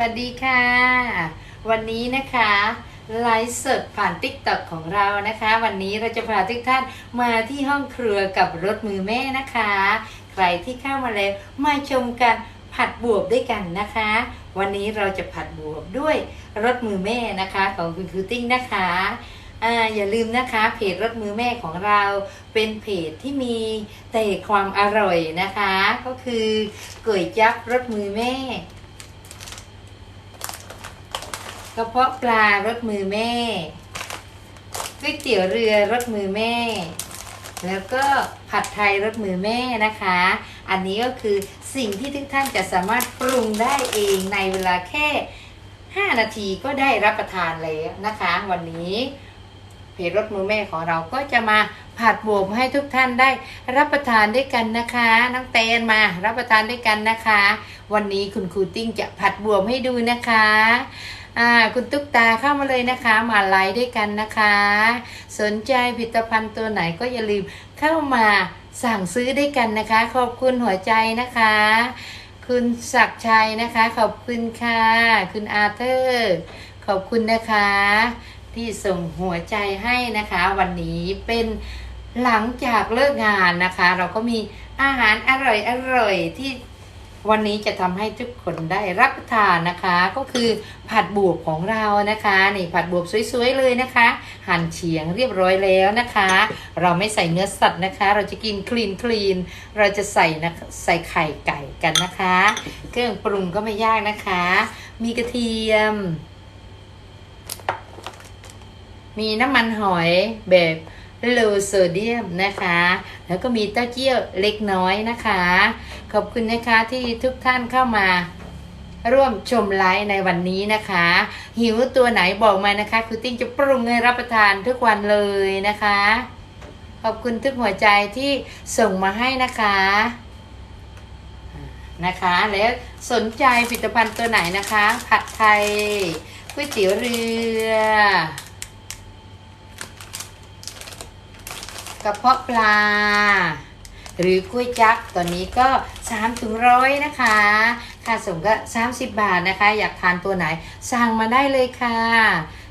วัสดีค่ะ วันนี้นะคะไลฟ์สดผ่านติ๊กต็อกของเรานะคะ วันนี้เราจะพาทุกท่านมาที่ห้องครัวกับรถมือแม่นะคะ ใครที่เข้ามาแล้วมาชมกันผัดบวบด้วยกันนะคะ วันนี้เราจะผัดบวบด้วยรถมือแม่นะคะของคุณครูติ้งนะคะออย่าลืมนะคะเพจรถมือแม่ของเราเป็นเพจที่มีแต่ความอร่อยนะคะ ก็คือก๋วยจั๊บรถมือแม่ กระเพาะปลารสมือแม่ก๋วยเตี๋ยวเรือรสมือแม่ แล้วก็ผัดไทยรสมือแม่นะคะ อันนี้ก็คือสิ่งที่ทุกท่านจะสามารถปรุงได้เองในเวลาแค่ 5 นาทีก็ได้รับประทานแล้วนะคะ วันนี้เพจรสมือแม่ของเราก็จะมาผัดบวบให้ทุกท่านได้รับประทานด้วยกันนะคะน้องเตนมารับประทานด้วยกันนะคะ วันนี้คุณครูติ้งจะผัดบวบให้ดูนะคะ อ่าคุณตุ๊กตาเข้ามาเลยนะคะ มาไลฟ์ด้วยกันนะคะ สนใจผลิตภัณฑ์ตัวไหนก็อย่าลืมเข้ามาสั่งซื้อด้วยกันนะคะ ขอบคุณหัวใจนะคะ คุณศักชัยนะคะ ขอบคุณค่ะ คุณอาเธอร์ขอบคุณนะคะ ที่ส่งหัวใจให้นะคะ วันนี้เป็นหลังจากเลิกงานนะคะ เราก็มีอาหารอร่อยๆที่ วันนี้จะทำให้ทุกคนได้รับประทานนะคะ ก็คือผัดบวบของเรานะคะนี่ผัดบวบสวยๆเลยนะคะ หั่นเฉียงเรียบร้อยแล้วนะคะ เราไม่ใส่เนื้อสัตว์นะคะ เราจะกินคลีนคลีนเราจะใส่นะใส่ไข่ไก่กันนะคะ เครื่องปรุงก็ไม่ยากนะคะ มีกระเทียม มีน้ำมันหอยแบบ โลโซเดียมนะคะ แล้วก็มีเต้าเจี้ยวเล็กน้อยนะคะ ขอบคุณนะคะที่ทุกท่านเข้ามาร่วมชมไลฟ์ในวันนี้นะคะ หิวตัวไหนบอกมานะคะครูติ้งจะปรุงให้รับประทานทุกวันเลยนะคะ ขอบคุณทุกหัวใจที่ส่งมาให้นะคะนะคะแล้วสนใจผลิตภัณฑ์ตัวไหนนะคะ ผัดไทยก๋วยเตี๋ยวเรือ กระเพาะปลา หรือกล้วยจั๊บตอนนี้ก็3ถึงร้อยนะคะ ค่าส่งก็ 30 บาทนะคะ อยากทานตัวไหนสั่งมาได้เลยค่ะ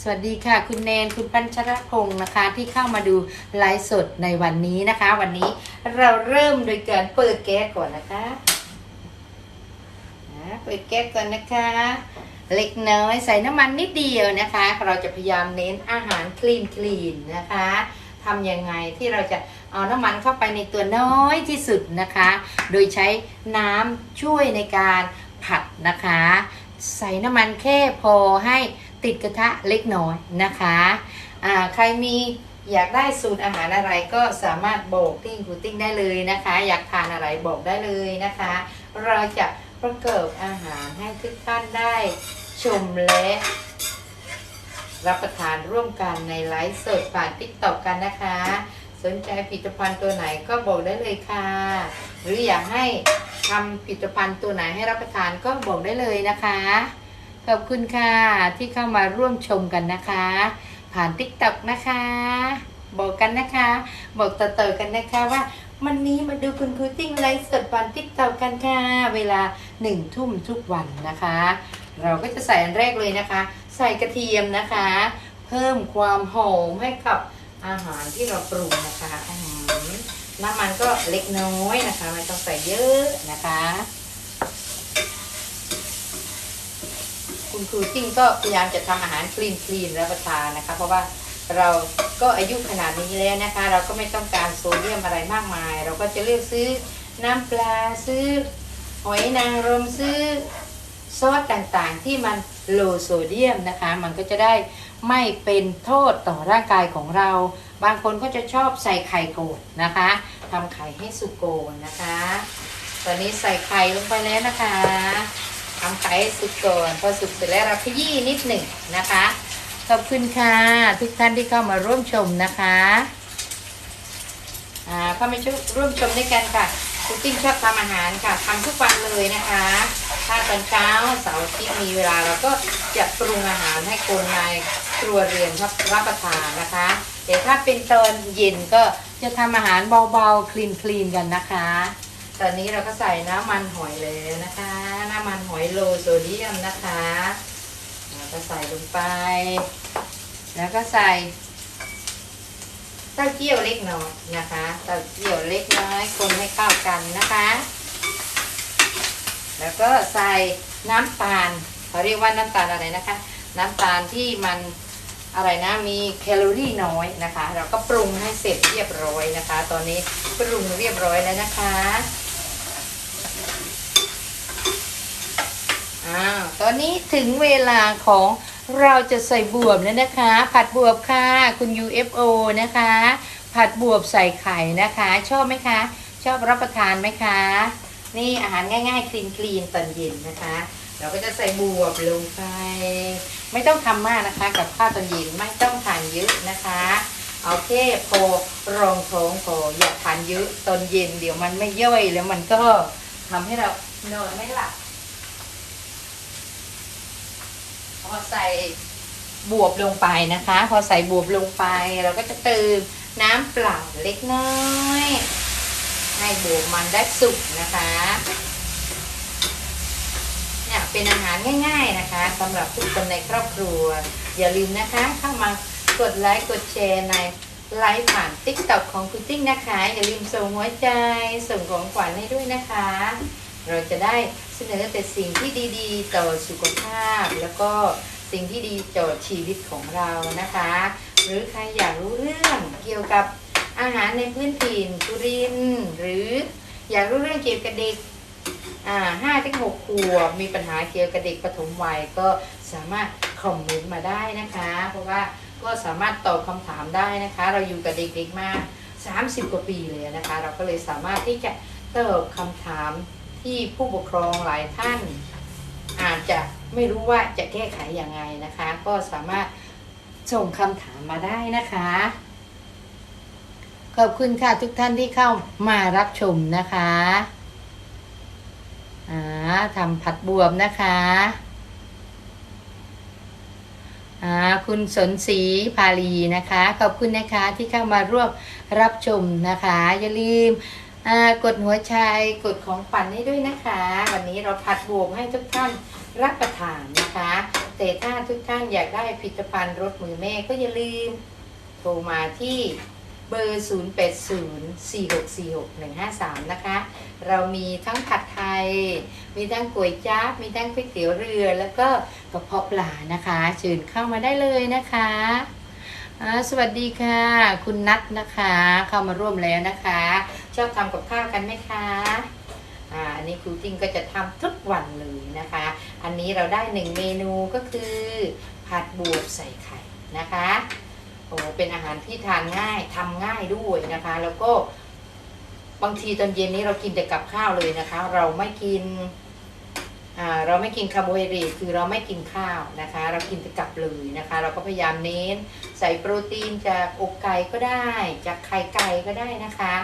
สวัสดีค่ะ คุณแนนคุณปัญชรพงศ์นะคะ ที่เข้ามาดูไลฟ์สดในวันนี้นะคะ วันนี้เราเริ่มโดยการเปิดแก๊สก่อนนะคะเปิดแก๊สก่อนนะคะ เล็กน้อยใส่น้ำมันนิดเดียวนะคะ เราจะพยายามเน้นอาหารคลีนคลีนนะคะ ทำยังไงที่เราจะเอาน้ำมันเข้าไปในตัวน้อยที่สุดนะคะ โดยใช้น้ำช่วยในการผัดนะคะ ใส่น้ำมันแค่พอให้ติดกระทะเล็กน้อยนะคะอ่าใครมีอยากได้สูตรอาหารอะไรก็สามารถบอกติ้งคูติ้งได้เลยนะคะ อยากทานอะไรบอกได้เลยนะคะ เราจะประกอบอาหารให้ทุกท่านได้ชมและ รับประทานร่วมกันในไลฟ์สดผ่านติ๊กต็อกกันนะคะ สนใจผลิตภัณฑ์ตัวไหนก็บอกได้เลยค่ะ หรืออยากให้ทำผลิตภัณฑ์ตัวไหนให้รับประทานก็บอกได้เลยนะคะขอบคุณค่ะ ที่เข้ามาร่วมชมกันนะคะ ผ่านติ๊กต็อกนะคะ บอกกันนะคะ บอกต่อๆกันนะคะว่าวันนี้มาดูคุณครูติ้งไลฟ์สดผ่านติ๊กต็อกกันค่ะ เวลาหนึ่งทุ่มทุกวันนะคะ เราก็จะใส่อันแรกเลยนะคะ ใส่กระเทียมนะคะ เพิ่มความหอมให้กับอาหารที่เราปรุงนะคะอื้อหือน้ำมันก็เล็กน้อยนะคะ ไม่ต้องใส่เยอะนะคะ คุณครูติ้งก็พยายามจะทำอาหารคลีนคลีนรับประทานนะคะ เพราะว่าเราก็อายุขนาดนี้แล้วนะคะ เราก็ไม่ต้องการโซเดียมอะไรมากมาย เราก็จะเลือกซื้อน้ำปลาซื้อหอยนางรมซื้อ ซอสต่างๆ ที่มันโลโซเดียมนะคะ มันก็จะได้ไม่เป็นโทษต่อร่างกายของเรา บางคนก็จะชอบใส่ไข่โกดนะคะทำไข่ให้สุกโกนนะคะ ตอนนี้ใส่ไข่ลงไปแล้วนะคะทำไข่ให้สุกก่อนพอสุกเสร็จแล้วเราขยี้นิดหนึ่งนะคะขอบคุณค่ะ ทุกท่านที่เข้ามาร่วมชมนะคะอ่าเข้ามาร่วมชมด้วยกันค่ะ คุณติ้งชอบทำอาหารค่ะทำทุกวันเลยนะคะ ถ้าตอนเช้าเสาร์อาทิตย์มีเวลาเราก็จะปรุงอาหารให้คนในครัวเรือนรับรับประทานนะคะแต่ถ้าเป็นตอนเย็นก็จะทำอาหารเบาๆคลีนๆกันนะคะ ตอนนี้เราก็ใส่น้ำมันหอยเลยนะคะ น้ำมันหอยโลโซเดียมนะคะเราก็ใส่ลงไป แล้วก็ใส่ เต้าเจี้ยวเล็กน้อยนะคะเต้าเจี้ยวเล็กน้อยคนให้เข้ากันนะคะ แล้วก็ใส่น้ำตาลเขาเรียกว่าน้ำตาลอะไรนะคะ น้ำตาลที่มันอะไรนะมีแคลอรี่น้อยนะคะ เราก็ปรุงให้เสร็จเรียบร้อยนะคะ ตอนนี้ปรุงเรียบร้อยแล้วนะคะอ้าวตอนนี้ถึงเวลาของ เราจะใส่บวบแล้วนะคะ ผัดบวบค่ะคุณ UFO นะคะ ผัดบวบใส่ไข่นะคะ ชอบไหมคะ ชอบรับประทานไหมคะ นี่อาหารง่ายๆคลีนคลีนๆตอนเย็นนะคะ เราก็จะใส่บวบลงไป ไม่ต้องทำมากนะคะ กับข้าวตอนเย็นไม่ต้องทานเยอะนะคะเอาแค่พอรองท้องพออย่าทานเยอะตอนเย็นเดี๋ยวมันไม่ย่อยแล้วมันก็ทำให้เรานอนไม่หลับพ อใส่บวบลงไปนะคะ พอใส่บวบลงไป เราก็จะเติมน้ำเปล่าเล็กน้อย ให้บวบมันได้สุกนะคะเนี่ยเป็นอาหารง่ายๆนะคะสำหรับทุกคนในครอบครัว อย่าลืมนะคะเข้ามากดไลค์กดแชร์ในไลฟ์ผ่านติ๊กต็อกของคุณติ๊กนะคะ อย่าลืมส่งหัวใจส่งของขวัญให้ด้วยนะคะ เราจะได้เสนอแต่สิ่งที่ดีๆ ต่อสุขภาพ แล้วก็สิ่งที่ดีต่อชีวิตของเรานะคะ หรือใครอยากรู้เรื่องเกี่ยวกับอาหารในพื้นถิ่นสุรินหรืออยากรู้เรื่องเกี่ยวกับเด็กอ่าห้าถึงหกขวบมีปัญหาเกี่ยวกับเด็กปฐมวัยก็สามารถคอมเมนต์มาได้นะคะ เพราะว่าก็สามารถตอบคำถามได้นะคะ เราอยู่กับเด็กๆมา30 กว่าปีเลยนะคะ เราก็เลยสามารถที่จะตอบคำถาม ที่ผู้ปกครองหลายท่าน อาจจะไม่รู้ว่าจะแก้ไขอย่างไงนะคะ ก็สามารถส่งคำถามมาได้นะคะ ขอบคุณค่ะทุกท่านที่เข้ามารับชมนะคะอ่าทำผัดบวบนะคะอ่าคุณสนศรีพาลีนะคะ ขอบคุณนะคะที่เข้ามาร่วมรับชมนะคะ อย่าลืม กดหัวใจกดของปั่นให้ด้วยนะคะ วันนี้เราผัดบวบให้ทุกท่านรับประทานนะคะ แต่ถ้าทุกท่านอยากได้ผลิตภัณฑ์รสมือแม่ก็อย่าลืม โทรมาที่เบอร์ 0804646153 นะคะ เรามีทั้งผัดไทย มีทั้งก๋วยจั๊บ มีทั้งก๋วยเตี๋ยวเรือ แล้วก็กระเพาะปลานะคะ เชิญเข้ามาได้เลยนะคะ สวัสดีค่ะ คุณนัทนะคะ เข้ามาร่วมแล้วนะคะ ชอบทำกับข้าวกันไหมคะอ่าอันนี้ครูติ้งก็จะทำทุกวันเลยนะคะ อันนี้เราได้หนึ่งเมนูก็คือผัดบวบใส่ไข่นะคะโอ้เป็นอาหารที่ทานง่ายทำง่ายด้วยนะคะ แล้วก็บางทีตอนเย็นนี้เรากินแต่กับข้าวเลยนะคะ เราไม่กินเราไม่กินคาร์โบไฮเดรตคือเราไม่กินข้าวนะคะ เรากินแต่กับเลยนะคะ เราก็พยายามเน้น ใส่โปรตีนจากอกไก่ก็ได้ จากไข่ไก่ก็ได้นะคะ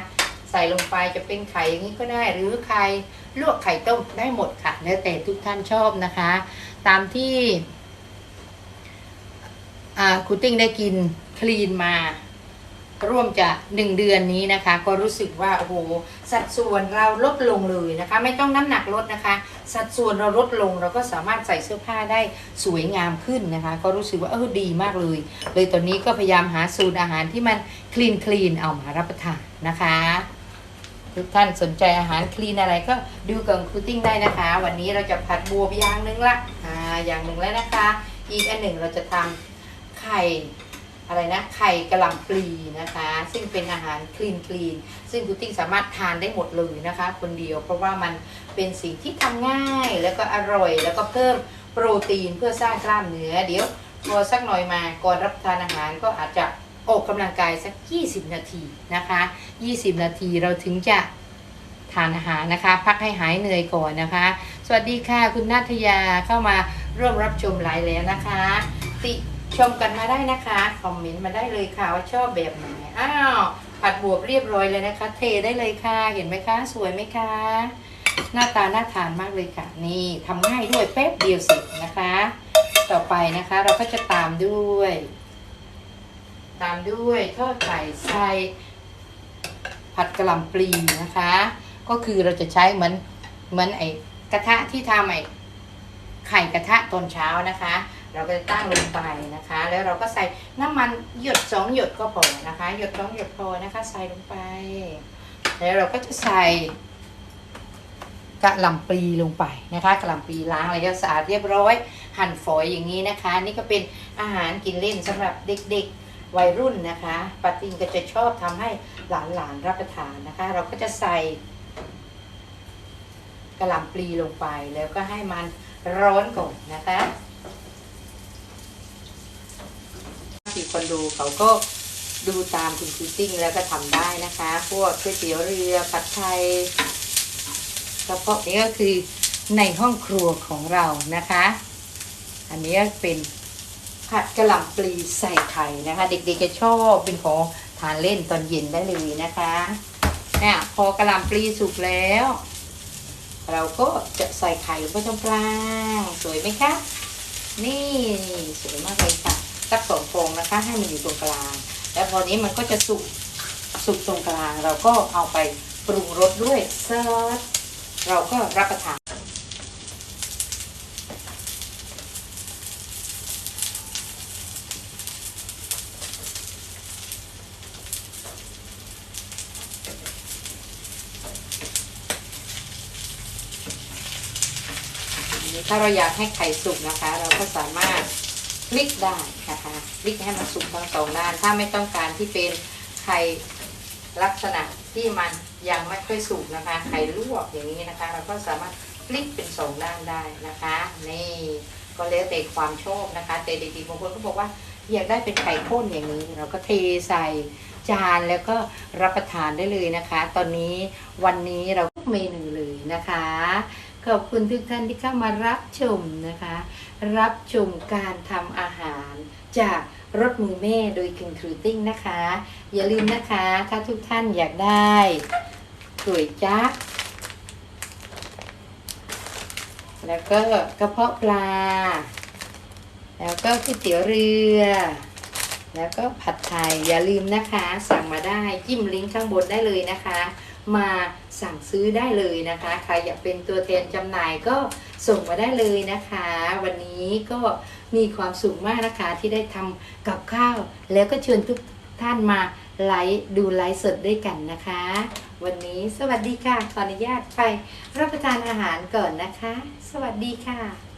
ใส่ลงไปจะเป็นไข่อย่างนี้ก็ได้ หรือไข่ลวกไข่ต้มได้หมดค่ะแล้วแต่ทุกท่านชอบนะคะ ตามที่ครูติ้งได้กินคลีนมาร่วมจะหนึ่งเดือนนี้นะคะ ก็รู้สึกว่าโอ้โหสัดส่วนเราลดลงเลยนะคะ ไม่ต้องน้ำหนักลดนะคะ สัดส่วนเราลดลงเราก็สามารถใส่เสื้อผ้าได้สวยงามขึ้นนะคะ ก็รู้สึกว่าเออดีมากเลย เลยตอนนี้ก็พยายามหาสูตรอาหารที่มันคลีนคลีนเอามารับประทานนะคะ ทุกท่านสนใจอาหารคลีนอะไรก็ดูกับครูติ้งได้นะคะ วันนี้เราจะผัดบัวอย่างหนึ่งละอ่าอย่างหนึ่งแล้วนะคะ อีกอันหนึ่งเราจะทำไข่อะไรนะไข่กระหล่ำปลีนะคะ ซึ่งเป็นอาหารคลีนคลีนซึ่งคูติ้งสามารถทานได้หมดเลยนะคะ คนเดียวเพราะว่ามันเป็นสิ่งที่ทำง่ายแล้วก็อร่อยแล้วก็เพิ่มโปรตีนเพื่อสร้างกล้ามเนื้อเดี๋ยวพอสักหน่อยมาก่อนรับทานอาหารก็อาจจะ ออกกำลังกายสัก 20 นาทีนะคะ 20 นาทีเราถึงจะทานอาหารนะคะ พักให้หายเหนื่อยก่อนนะคะ สวัสดีค่ะคุณนาทยาเข้ามาร่วมรับชมไลฟ์แล้วนะคะ ติชมกันมาได้นะคะ คอมเมนต์มาได้เลยค่ะว่าชอบแบบไหนอ้าวผัดบวบเรียบร้อยเลยนะคะ เทได้เลยค่ะเห็นไหมคะ สวยไหมคะหน้าตาน่าทานมากเลยค่ะ นี่ทำง่ายด้วยแป๊บเดียวเสร็จนะคะ ต่อไปนะคะเราก็จะตามด้วย ตามด้วยทอดไข่ใส่ผัดกะหล่ำปลีนะคะ ก็คือเราจะใช้เหมือนเหมือนไอ้กระทะที่ทำไอ้ไข่กระทะตอนเช้านะคะ เราก็จะตั้งลงไปนะคะ แล้วเราก็ใส่น้ำมันหยดสองหยดก็พอนะคะ หยดสองหยดพอนะคะ ใส่ลงไป แล้วเราก็จะใส่กระหล่ำปลีลงไปนะคะกระหล่ำปลีล้างแล้วสะอาดเรียบร้อย หั่นฝอยอย่างนี้นะคะ นี่ก็เป็นอาหารกินเล่นสำหรับเด็กๆ วัยรุ่นนะคะปาตินก็จะชอบทำให้หลานๆรับประทานนะคะ เราก็จะใส่กระหล่ำปลีลงไปแล้วก็ให้มันร้อนก่อนนะคะที่คนดูเขาก็ดูตามคุณคิตติ้งแล้วก็ทำได้นะคะ พวกก๋วยเตี๋ยวเรือผัดไทยกระเพาะนี่ก็คือในห้องครัวของเรานะคะ อันนี้เป็น ผัดกระหล่ำปลีใส่ไข่นะคะ เด็กๆจะชอบเป็นของทานเล่นตอนเย็นได้เลยนะคะเนี่ยพอกระหล่ำปลีสุกแล้ว เราก็จะใส่ไข่ลงไปตรงกลางสวยไหมคะนี่สวยมากเลยค่ะสักสองฟองนะคะ ให้มันอยู่ตรงกลาง แล้วพอนี้มันก็จะสุกสุกตรงกลาง เราก็เอาไปปรุงรสด้วยซอสเราก็รับประทาน ถ้าเราอยากให้ไข่สุกนะคะ เราก็สามารถพลิกได้นะคะพลิกให้มันสุกทั้งสองด้าน ถ้าไม่ต้องการที่เป็นไข่ลักษณะที่มันยังไม่ค่อยสุกนะคะ ไข่ลวกอย่างนี้นะคะ เราก็สามารถพลิกเป็นสองด้านได้นะคะ นี่ก็แล้วแต่ความชอบนะคะ แต่เด็กๆบางคนก็บอกว่าอยากได้เป็นไข่ข้นอย่างนี้ เราก็เทใส่จานแล้วก็รับประทานได้เลยนะคะ ตอนนี้วันนี้เราเมนูเลยนะคะ ขอบคุณทุกท่านที่เข้ามารับชมนะคะ รับชมการทำอาหารจากรถมือแม่โดยคุณครูติ้งนะคะ อย่าลืมนะคะ ถ้าทุกท่านอยากได้ก๋วยจั๊บแล้วก็กระเพาะปลา แล้วก็ก๋วยเตี๋ยวเรือ แล้วก็ผัดไทย อย่าลืมนะคะ สั่งมาได้จิ้มลิงก์ข้างบนได้เลยนะคะ มา สั่งซื้อได้เลยนะคะใครอยากเป็นตัวแทนจำหน่ายก็ส่งมาได้เลยนะคะ วันนี้ก็มีความสุขมากนะคะที่ได้ทำกับข้าว แล้วก็เชิญทุกท่านมาไลฟ์ดูไลฟ์สดด้วยกันนะคะ วันนี้สวัสดีค่ะขออนุญาตไปรับประทานอาหารก่อนนะคะ สวัสดีค่ะ